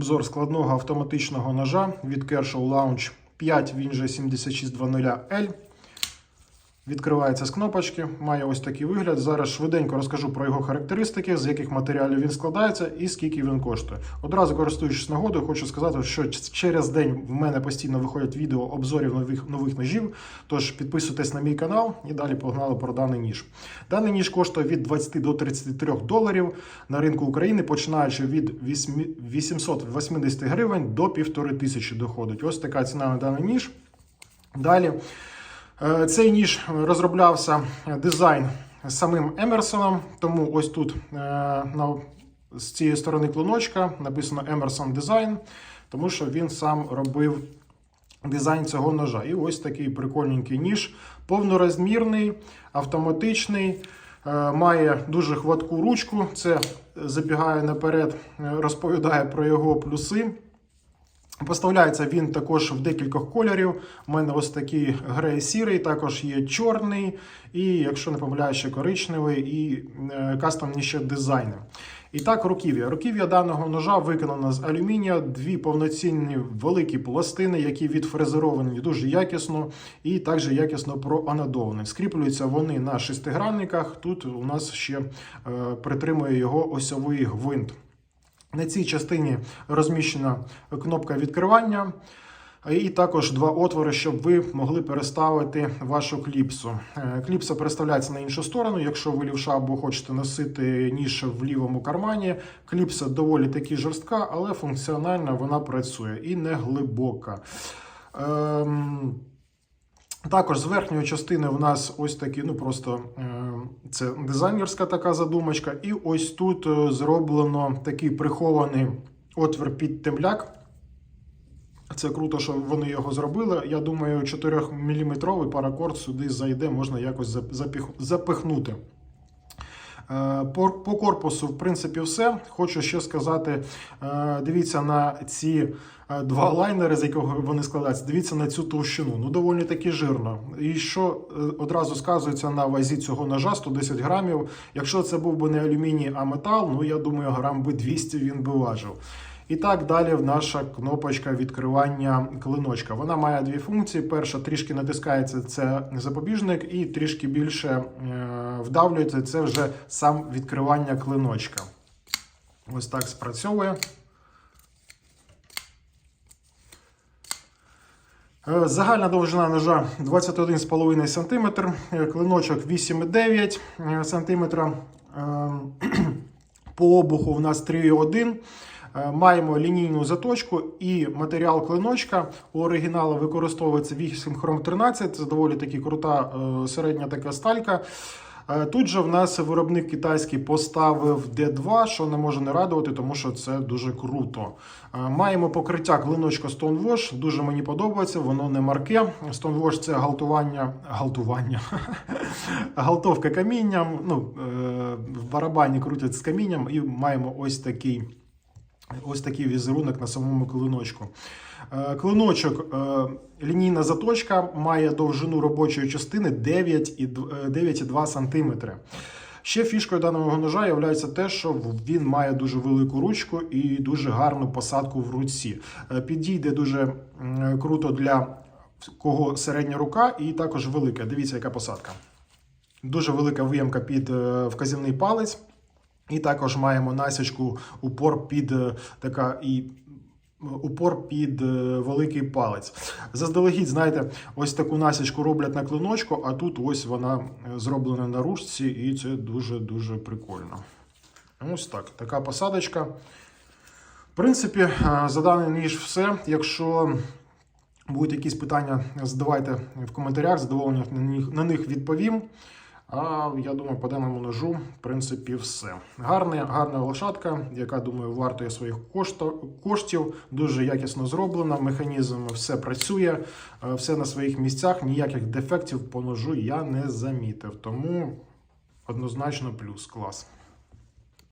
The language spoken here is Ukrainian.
Обзор складного автоматичного ножа від Kershaw Lounge 5, він же 7600L. Відкривається з кнопочки, має ось такий вигляд. Зараз швиденько розкажу про його характеристики, з яких матеріалів він складається і скільки він коштує. Одразу користуючись нагодою, хочу сказати, що через день в мене постійно виходять відео обзорів нових, нових ножів. Тож підписуйтесь на мій канал і далі погнали про даний ніж. Даний ніж коштує від 20 до 33 доларів на ринку України, починаючи від 8 880 гривень до 1500 доходить. Ось така ціна на даний ніж. Далі. Е, Цей ніж розроблявся е, дизайн самим Емерсоном, тому ось тут е, на, з цієї сторони клиночка написано Emerson Design, тому що він сам робив дизайн цього ножа. І ось такий прикольненький ніж, повнорозмірний, автоматичний, має дуже хватку ручку. Це забігає наперед, розповідає про його плюси. Поставляється він також в декількох кольорів. У мене ось такий грей сірий, також є чорний, і, якщо не помиляю, ще коричневий, і е, кастомні ще дизайни. І так, руків'я. Руків'я даного ножа виконано з алюмінія, дві повноцінні великі пластини, які відфрезеровані дуже якісно і також якісно проанодовані. Скріплюються вони на шестигранниках. Тут у нас ще е, притримує його осьовий гвинт. На цій частині розміщена кнопка відкривання. І також два отвори, щоб ви могли переставити вашу кліпсу. Е, Кліпса переставляється на іншу сторону. Якщо ви лівша або хочете носити ніж в лівому кармані, кліпса доволі таки жорстка, але функціонально вона працює і не глибока. Ем, також з верхньої частини в нас ось такі, ну просто е, це дизайнерська така задумочка. І ось тут е, зроблено такий прихований отвір під темляк. Це круто, що вони його зробили. Я думаю, 4-мм паракорд сюди зайде, можна якось запихнути. Е, По, по корпусу, в принципі, все. Хочу ще сказати: е, дивіться на ці е, два лайнери, з якого вони складаються. Дивіться на цю товщину. Ну, доволі таки жирно. І що одразу сказується на вазі цього ножа 110 грамів. Якщо це був би не алюміній, а метал, ну я думаю, грам би 200 він би важив. І так далі наша кнопочка відкривання клиночка. Вона має дві функції. Перша трішки натискається це запобіжник, і трішки більше е, вдавлюється це вже сам відкривання клиночка. Ось так спрацьовує. Е, Загальна довжина ножа 21,5 см, е, клиночок 8,9 см. Е, По обуху в нас 3,1 Е, Маємо лінійну заточку і матеріал клиночка. У оригіналу використовується 8 хром 13, це доволі таки крута е, середня така сталька. Е, Тут же в нас виробник китайський поставив D2, що не може не радувати, тому що це дуже круто. Е, Маємо покриття клиночка Stonewash, дуже мені подобається, воно не марке. Stonewash – це галтування, галтування, галтовка камінням. Ну, е, в барабані крутять з камінням, і маємо ось такий. Ось такий візерунок на самому клиночку. Е, Клиночок, е, лінійна заточка, має довжину робочої частини 9,2 см. Ще фішкою даного ножа є те, що він має дуже велику ручку і дуже гарну посадку в руці. Е, Підійде дуже круто для кого середня рука і також велика. Дивіться, яка посадка. Дуже велика виємка під е, вказівний палець. І також маємо насічку упор під е, така і упор під е, великий палець. Заздалегідь, знаєте, ось таку насічку роблять на клиночку, а тут ось вона е, зроблена на ручці, і це дуже-дуже прикольно. Ось так, така посадочка. В принципі, е, за даний ніж все. Якщо будуть якісь питання, задавайте в коментарях, задоволення на них відповім. А я думаю, по даному ножу, в принципі, все. Гарна, гарна лошадка, яка, думаю, вартує своїх коштів. Дуже якісно зроблена. Механізм все працює, е, все на своїх місцях. Ніяких дефектів по ножу я не замітив. Тому однозначно плюс клас.